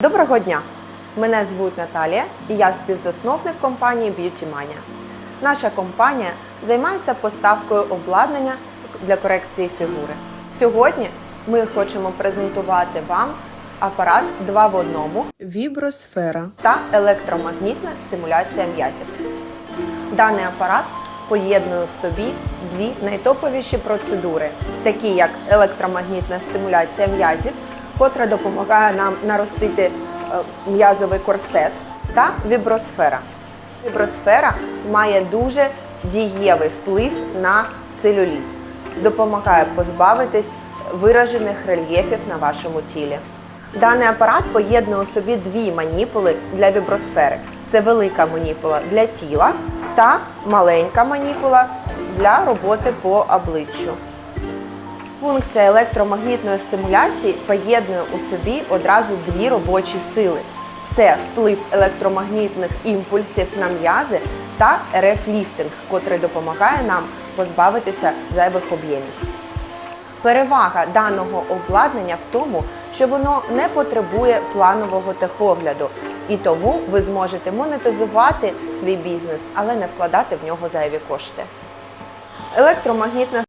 Доброго дня! Мене звуть Наталія і я співзасновник компанії Beauty Mania. Наша компанія займається поставкою обладнання для корекції фігури. Сьогодні ми хочемо презентувати вам апарат 2 в одному Вібросфера та електромагнітна стимуляція м'язів. Даний апарат поєднує в собі дві найтоповіші процедури, такі як електромагнітна стимуляція м'язів, котра допомагає нам наростити е, м'язовий корсет, та вібросфера. Вібросфера має дуже дієвий вплив на целюліт, допомагає позбавитись виражених рельєфів на вашому тілі. Даний апарат поєднує у собі дві маніпули для вібросфери. Це велика маніпула для тіла та маленька маніпула для роботи по обличчю. Функція електромагнітної стимуляції поєднує у собі одразу дві робочі сили: це вплив електромагнітних імпульсів на м'язи та РФ-ліфтинг, котрий допомагає нам позбавитися зайвих об'ємів. Перевага даного обладнання в тому, що воно не потребує планового техогляду, і тому ви зможете монетизувати свій бізнес, але не вкладати в нього зайві кошти. Електромагнітна